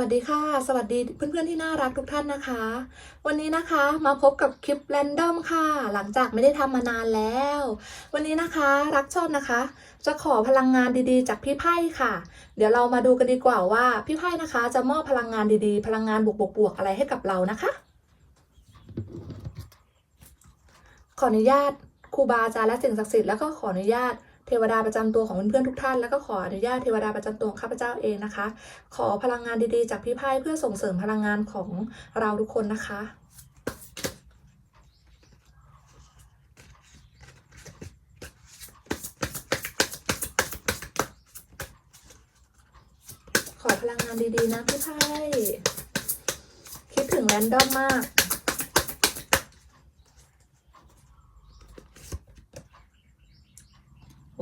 วัสดีค่ะ สวัสดีเพื่อนๆที่น่ารักทุกท่านนะคะ วันนี้นะคะมาพบกับคลิปแรนดอมค่ะ หลังจากไม่ได้ทำมานานแล้ว วันนี้นะคะรักชอบนะคะ จะขอพลังงานดีๆ จากพี่ไพ่ค่ะ เดี๋ยวเรามาดูกันดีกว่าว่าพี่ไพ่นะคะ จะมอบพลังงานดีๆ พลังงานบวกๆๆอะไรให้กับเรานะคะ ขออนุญาตครูบาอาจารย์และสิ่งศักดิ์สิทธิ์แล้วก็ขออนุญาต เทวดาประจำตัวของเพื่อนๆทุกท่าน แล้วก็ขออนุญาตเทวดาประจำตัวของข้าพเจ้าเองนะคะ ขอพลังงานดีๆ จากพี่ไพ่เพื่อส่งเสริมพลังงานของเราทุกคนนะคะขอพลังงานดีๆนะพี่ไพ่คิดถึงแรนดอมมาก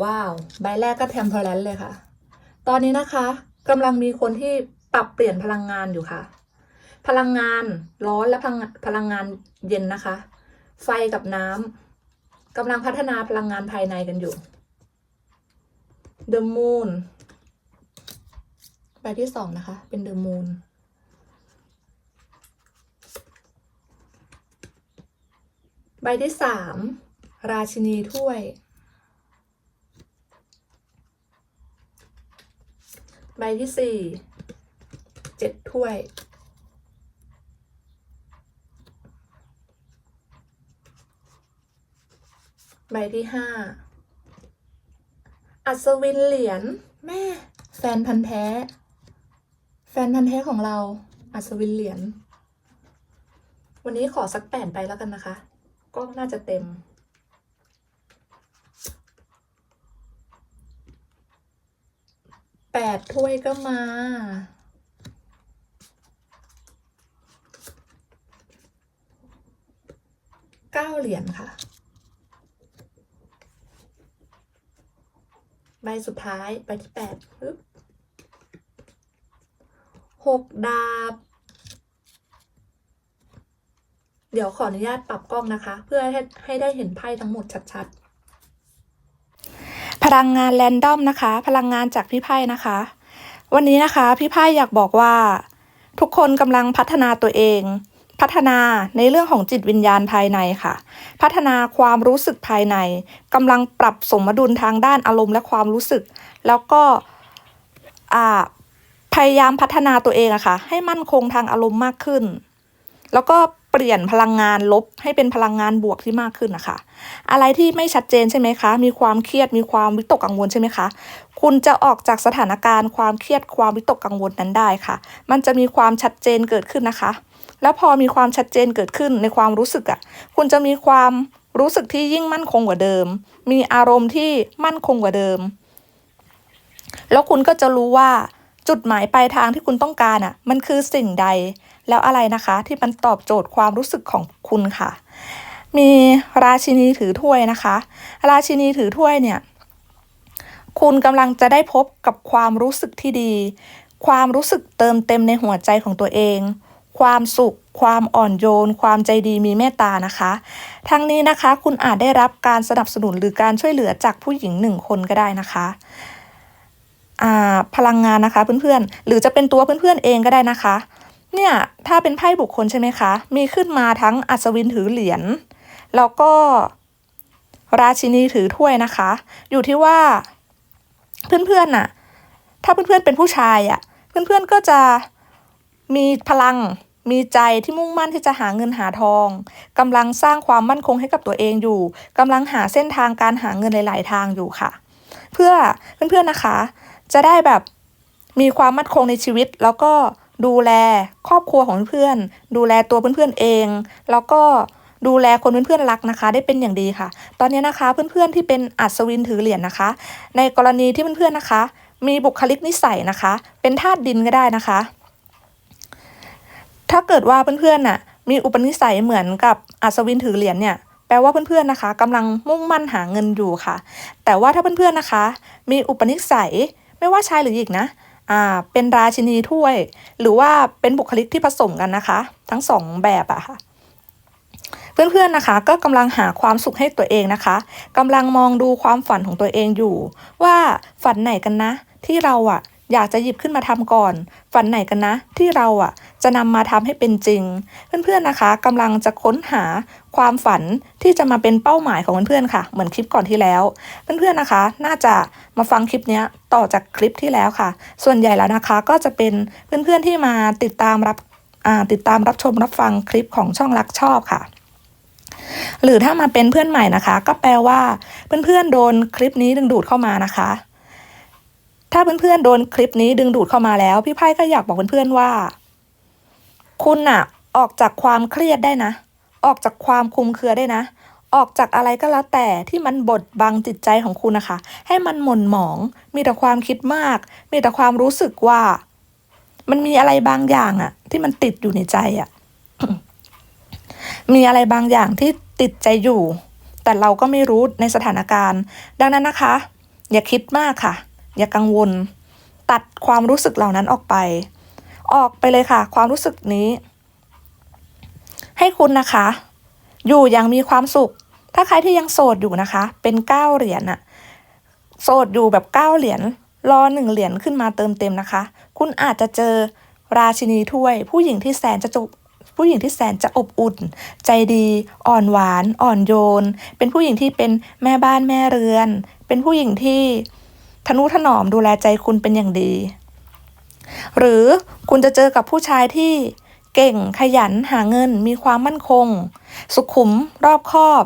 ว้าว ใบแรกก็เทมเพลนเลยค่ะ ตอนนี้นะคะกำลังมีคนที่ปรับเปลี่ยนพลังงานอยู่ค่ะ พลังงานร้อนและพลังพลังงานเย็นนะคะ ไฟกับน้ำกำลังพัฒนาพลังงานภายในกันอยู่ The Moon ใบที่สองนะคะ เป็น The Moon ใบที่สามราชินีถ้วย ใบที่สี่เจ็ดถ้วย ใบที่ห้าอัศวินเหรียญแม่ แฟนพันธ์แท้ แฟนพันธ์แท้ของเรา อัศวินเหรียญวันนี้ขอสักแปดใบแล้วกันนะคะก็น่าจะเต็ม แปดถ้วยก็มาเก้าเหรียญค่ะ ใบสุดท้ายใบที่แปดปึ๊บหกดาบ เดี๋ยวขออนุญาตปรับกล้องนะคะ เพื่อให้ให้ได้เห็นไพ่ทั้งหมดชัดๆ ลังงานแรนดอมนะคะ พลังงานจากพี่ไพ่นะคะ วันนี้นะคะ พี่ไพ่อยากบอกว่า ทุกคนกำลังพัฒนาตัวเอง พัฒนาในเรื่องของจิตวิญญาณภายในค่ะ พัฒนาความรู้สึกภายในกำลังปรับสมดุลทางด้านอารมณ์และความรู้สึก แล้วก็พยายามพัฒนาตัวเองอะค่ะ ให้มั่นคงทางอารมณ์มากขึ้น แล้วก็เปลี่ยนพลังงานลบให้เป็นพลังงานบวกที่มากขึ้นนะคะ อะไรที่ไม่ชัดเจนใช่ไหมคะ มีความเครียดมีความวิตกกังวลใช่ไหมคะ คุณจะออกจากสถานการณ์ความเครียดความวิตกกังวลนั้นได้ค่ะ มันจะมีความชัดเจนเกิดขึ้นนะคะ แล้วพอมีความชัดเจนเกิดขึ้นในความรู้สึกอะ่ะ คุณจะมีความรู้สึกที่ยิ่งมั่นคงกว่าเดิม มีอารมณ์ที่มั่นคงกว่าเดิม แล้วคุณก็จะรู้ว่า จุดหมายปลายทางที่คุณต้องการอะ มันคือสิ่งใด แล้วอะไรนะคะ ที่มันตอบโจทย์ความรู้สึกของคุณค่ะ มีราชินีถือถ้วยนะคะ ราชินีถือถ้วยเนี่ย คุณกำลังจะได้พบกับความรู้สึกที่ดี ความรู้สึกเติมเต็มในหัวใจของตัวเอง ความสุข ความอ่อนโยน ความใจดีมีเมตตานะคะ ทั้งนี้นะคะ คุณอาจได้รับการสนับสนุนหรือการช่วยเหลือจากผู้หญิงหนึ่งคนก็ได้นะคะ พลังงานนะคะเพื่อนๆ หรือจะเป็นตัวเพื่อนๆเองก็ได้นะคะ เนี่ยถ้าเป็นไพ่บุคคลใช่ไหมคะ มีขึ้นมาทั้งอัศวินถือเหรียญแล้วก็ราชินีถือถ้วยนะคะ อยู่ที่ว่าเพื่อนๆน่ะ ถ้าเพื่อนๆเป็นผู้ชายอะ่ะ เพื่อนๆก็จะมีพลังมีใจที่มุ่งมั่นที่จะหาเงินหาทองกำลังสร้างความมั่นคงให้กับตัวเองอยู่กำลังหาเส้นทางการหาเงินหลาย ๆ ทางอยู่ค่ะ เพื่อเพื่อนๆนะคะ จะได้แบบมีความมั่นคงในชีวิต แล้วก็ดูแลครอบครัวของเพื่อน ดูแลตัวเพื่อนๆเอง แล้วก็ดูแลคนเพื่อนๆรักนะคะ ได้เป็นอย่างดีค่ะ ตอนนี้นะคะเพื่อนๆที่เป็นอัศวินถือเหรียญนะคะ ในกรณีที่เพื่อนๆนะคะ มีบุคลิกนิสัยนะคะ เป็นธาตุดินก็ได้นะคะ ถ้าเกิดว่าเพื่อนๆน่ะมีอุปนิสัยเหมือนกับอัศวินถือเหรียญเนี่ยแปลว่าเพื่อนๆนะคะกำลังมุ่งมั่นหาเงินอยู่ค่ะ แต่ว่าถ้าเพื่อนๆนะคะ มีอุปนิสัย ไม่ว่าชายหรือหญิงนะอ่าเป็นราชินีถ้วย หรือว่าเป็นบุคลิกที่ผสมกันนะคะ ทั้งสองแบบอะค่ะเพื่อนๆนะคะก็กำลังหาความสุขให้ตัวเองนะคะกำลังมองดูความฝันของตัวเองอยู่ ว่าฝันไหนกันนะ ที่เราอะ อยากจะหยิบขึ้นมาทำก่อน ฝันไหนกันนะ ที่เราอะ จะนำมาทำให้เป็นจริง เพื่อนๆนะคะกำลังจะค้นหาความฝันที่จะมาเป็นเป้าหมายของเพื่อนๆค่ะ เหมือนคลิปก่อนที่แล้ว เพื่อนๆนะคะ น่าจะมาฟังคลิปนี้ต่อจากคลิปที่แล้วค่ะ ส่วนใหญ่แล้วนะคะ ก็จะเป็นเพื่อนๆที่มาติดตามรับติดตามรับชมรับฟังคลิปของช่องรักชอบค่ะหรือถ้ามาเป็นเพื่อนใหม่นะคะ ก็แปลว่าเพื่อนๆโดนคลิปนี้ดึงดูดเข้ามานะคะ ถ้าเพื่อนๆโดนคลิปนี้ดึงดูดเข้ามาแล้ว พี่ไพ่ก็อยากบอกเพื่อนๆว่า คุณน่ะออกจากความเครียดได้นะ ออกจากความคุมเครือได้นะ ออกจากอะไรก็แล้วแต่ที่มันบดบังจิตใจของคุณนะคะ ให้มันหม่นหมอง มีแต่ความคิดมาก มีแต่ความรู้สึกว่า มันมีอะไรบางอย่างอะที่มันติดอยู่ในใจอะมีอะไรบางอย่างที่ติดใจอยู่ แต่เราก็ไม่รู้ในสถานการณ์ ดังนั้นนะคะ อย่าคิดมากค่ะ อย่ากังวล ตัดความรู้สึกเหล่านั้นออกไป ออกไปเลยค่ะ ความรู้สึกนี้ ให้คุณนะคะ อยู่อย่างมีความสุข ถ้าใครที่ยังโสดอยู่นะคะ เป็นเก้าเหรียญอะโสดอยู่แบบเก้าเหรียญรอหนึ่งเหรียญขึ้นมาเติมเต็มนะคะ คุณอาจจะเจอราชินีถ้วย ผู้หญิงที่แสนจะจุผู้หญิงที่แสนจะอบอุ่น ใจดี อ่อนหวาน อ่อนโยน เป็นผู้หญิงที่เป็นแม่บ้านแม่เรือน เป็นผู้หญิงที่ ทนุถนอมดูแลใจคุณเป็นอย่างดี หรือคุณจะเจอกับผู้ชายที่เก่งขยันหาเงินมีความมั่นคง สุขุมรอบคอบ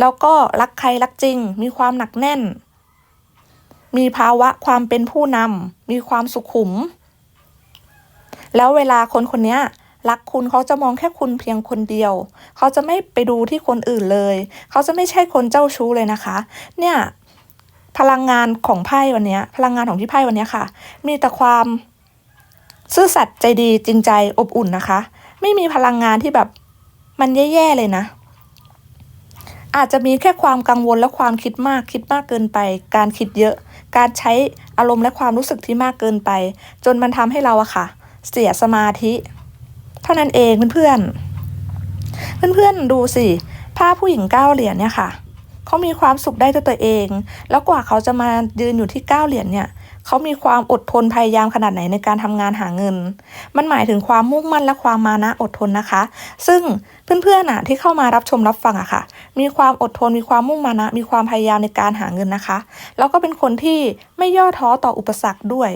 แล้วก็รักใครรักจริง มีความหนักแน่น มีภาวะความเป็นผู้นำมีความสุขุม แล้วเวลาคนคนนี้รักคุณเขาจะมองแค่คุณเพียงคนเดียว เขาจะไม่ไปดูที่คนอื่นเลย เขาจะไม่ใช่คนเจ้าชู้เลยนะคะ เนี่ย พลังงานของไพ่วันนี้พลังงานของที่ไพ่วันนี้ค่ะ มีแต่ความซื่อสัตย์ใจดีจริงใจอบอุ่นนะคะ ไม่มีพลังงานที่แบบมันแย่ๆเลยนะ อาจจะมีแค่ความกังวลและความคิดมากคิดมากเกินไป การคิดเยอะ การใช้อารมณ์และความรู้สึกที่มากเกินไป จนมันทำให้เราอะค่ะ เสียสมาธิ เท่านั้นเองเพื่อนๆเพื่อนๆดูสิภาพผู้หญิงเก้าเหรียญเนี่ยค่ะ เขามีความสุขได้ด้วยตัวเอง แล้วกว่าเขาจะมายืนอยู่ที่เก้าเหรียญเนี่ยเขามีความอดทนพยายามขนาดไหนในการทำงานหาเงิน มันหมายถึงความมุ่งมั่นและความมานะอดทนนะคะ ซึ่งเพื่อนๆน่ะที่เข้ามารับชมรับฟังอะค่ะ มีความอดทนมีความมุ่งมานะ มีความพยายามในการหาเงินนะคะ แล้วก็เป็นคนที่ไม่ย่อท้อต่ออุปสรรคด้วย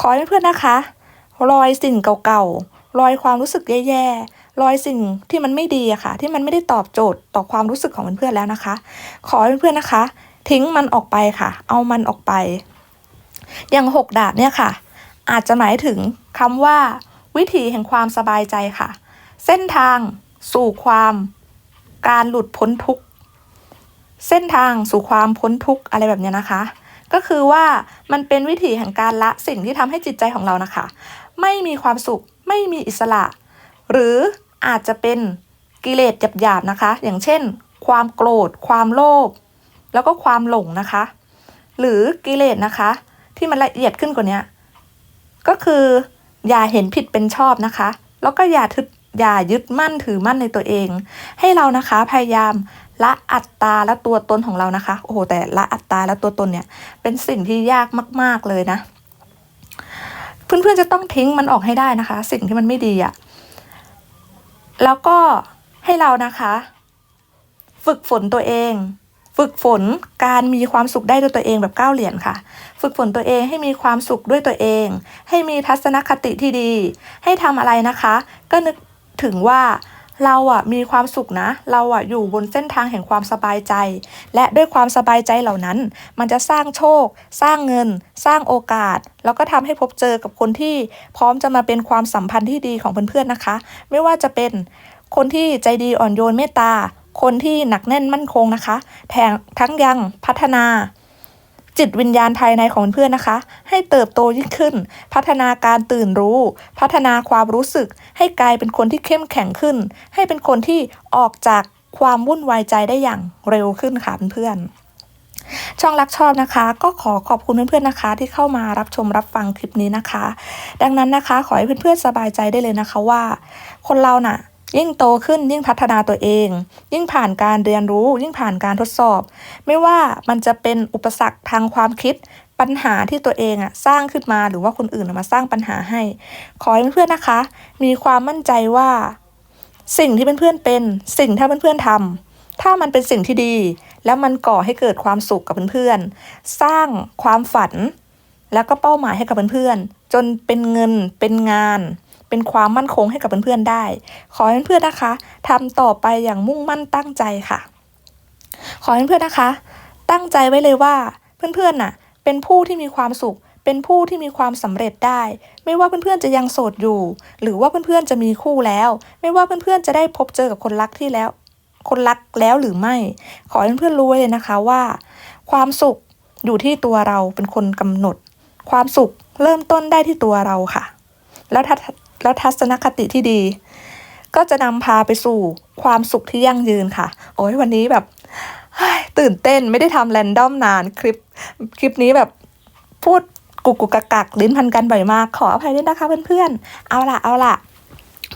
ขอให้เพื่อนๆนะคะ รอยสิ่งเก่าๆ รอยความรู้สึกแย่ๆรอยสิ่งที่มันไม่ดีอะค่ะ ที่มันไม่ได้ตอบโจทย์ต่อความรู้สึกของเพื่อนๆแล้วนะคะ ขอเพื่อนๆนะคะ ทิ้งมันออกไปค่ะ เอามันออกไป อย่างหกดาบเนี่ยค่ะ อาจจะหมายถึงคำว่า วิถีแห่งความสบายใจค่ะ เส้นทางสู่ความการหลุดพ้นทุกข์เส้นทางสู่ความพ้นทุกข์อะไรแบบเนี้ยนะคะ ก็คือว่ามันเป็นวิถีแห่งการละสิ่งที่ทำให้จิตใจของเรานะคะ ไม่มีความสุขไม่มีอิสระ หรืออาจจะเป็นกิเลสหยาบๆนะคะ อย่างเช่น ความโกรธ ความโลภแล้วก็ความหลงนะคะ หรือกิเลสนะคะ ที่มันละเอียดขึ้นกว่านี้ก็คืออย่าเห็นผิดเป็นชอบนะคะ แล้วก็อย่าทึดอย่ายึดมั่นถือมั่นในตัวเอง ให้เรานะคะพยายาม ละอัตตาและตัวตนของเรานะคะ โอ้โห แต่ละอัตตาและตัวตนเนี่ย เป็นสิ่งที่ยากมาก ๆเลยนะ เพื่อนๆจะต้องทิ้งมันออกให้ได้นะคะ สิ่งที่มันไม่ดีอะ่ะแล้วก็ให้เรานะคะ ฝึกฝนตัวเอง ฝึกฝนการมีความสุขได้ด้วยตัวเองแบบก้าวเหรียญค่ะ ฝึกฝนตัวเองให้มีความสุขด้วยตัวเอง ให้มีทัศนคติที่ดี ให้ทำอะไรนะคะ ก็นึกถึงว่า เราอะมีความสุขนะ เราอะอยู่บนเส้นทางแห่งความสบายใจ และด้วยความสบายใจเหล่านั้น มันจะสร้างโชค สร้างเงิน สร้างโอกาส แล้วก็ทำให้พบเจอกับคนที่พร้อมจะมาเป็นความสัมพันธ์ที่ดีของเพื่อนๆนะคะ ไม่ว่าจะเป็นคนที่ใจดีอ่อนโยนเมตตา คนที่หนักแน่นมั่นคงนะคะ แถงทั้งยังพัฒนา จิตวิญญาณภายในของเพื่อนนะคะ ให้เติบโตยิ่งขึ้น พัฒนาการตื่นรู้ พัฒนาความรู้สึก ให้กลายเป็นคนที่เข้มแข็งขึ้น ให้เป็นคนที่ออกจากความวุ่นวายใจได้อย่างเร็วขึ้นค่ะเพื่อนช่องรักชอบนะคะ ก็ขอขอบคุณเพื่อนๆนะคะ ที่เข้ามารับชมรับฟังคลิปนี้นะคะ ดังนั้นนะคะ ขอให้เพื่อนๆสบายใจได้เลยนะคะว่า คนเราน่ะ ยิ่งโตขึ้นยิ่งพัฒนาตัวเอง ยิ่งผ่านการเรียนรู้ ยิ่งผ่านการทดสอบ ไม่ว่ามันจะเป็นอุปสรรคทางความคิดปัญหาที่ตัวเองอะสร้างขึ้นมาหรือว่าคนอื่นมาสร้างปัญหาให้ ขอให้เพื่อนๆนะคะ มีความมั่นใจว่า สิ่งที่เพื่อนๆเป็น สิ่งที่เพื่อนๆทำถ้ามันเป็นสิ่งที่ดี แล้วมันก่อให้เกิดความสุขกับเพื่อนๆสร้างความฝัน แล้วก็เป้าหมายให้กับเพื่อนๆจนเป็นเงินเป็นงาน เป็นความมั่นคงให้กับเพื่อนๆได้ ขอให้เพื่อนๆนะคะทำต่อไปอย่างมุ่งมั่นตั้งใจค่ะ ขอให้เพื่อนๆนะคะ ตั้งใจไว้เลยว่าเพื่อนๆน่ะ เป็นผู้ที่มีความสุขเป็นผู้ที่มีความสำเร็จได้ ไม่ว่าเพื่อนๆจะยังโสดอยู่ หรือว่าเพื่อนๆจะมีคู่แล้ว ไม่ว่าเพื่อนๆจะได้พบเจอกับคนรักที่แล้ว คนรักแล้วหรือไม่ ขอให้เพื่อนๆรู้ไว้เลยนะคะว่า ความสุขอยู่ที่ตัวเราเป็นคนกำหนด ความสุขเริ่มต้นได้ที่ตัวเราค่ะ แล้วทัศ แล้วทัศนคติที่ดี ก็จะนำพาไปสู่ความสุขที่ยั่งยืนค่ะ โอ้ยวันนี้แบบตื่นเต้นไม่ได้ทำแรนดอมนานคลิปคลิปนี้แบบพูดกุกกุกกักกักลิ้นพันกันบ่อยมาก ขออภัยด้วยนะคะเพื่อนๆ เอาล่ะเอาล่ะ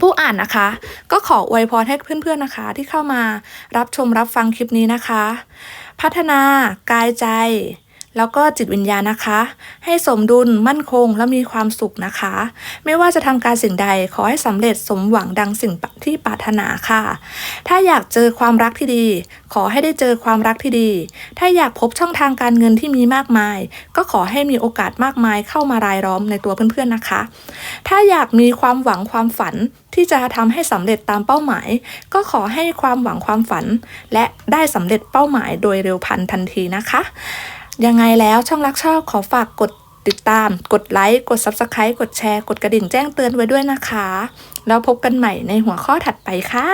ผู้อ่านนะคะ ก็ขออวยพรให้เพื่อนๆนะคะ ที่เข้ามารับชมรับฟังคลิปนี้นะคะ พัฒนากายใจ แล้วก็จิตวิญญาณนะคะ ให้สมดุลมั่นคงและมีความสุขนะคะ ไม่ว่าจะทำการสิ่งใดขอให้สำเร็จสมหวังดังสิ่งที่ปรารถนาค่ะ ถ้าอยากเจอความรักที่ดี ขอให้ได้เจอความรักที่ดี ถ้าอยากพบช่องทางการเงินที่มีมากมาย ก็ขอให้มีโอกาสมากมายเข้ามารายล้อมในตัวเพื่อนๆนะคะ ถ้าอยากมีความหวังความฝันที่จะทำให้สำเร็จตามเป้าหมาย ก็ขอให้ความหวังความฝัน และได้สำเร็จเป้าหมายโดยเร็วพันทันทีนะคะ ยังไงแล้วช่องรักชอบขอฝากกดติดตาม กดไลค์ กด Subscribe กดแชร์ กดกระดิ่งแจ้งเตือนไว้ด้วยนะคะ แล้วพบกันใหม่ในหัวข้อถัดไปค่ะ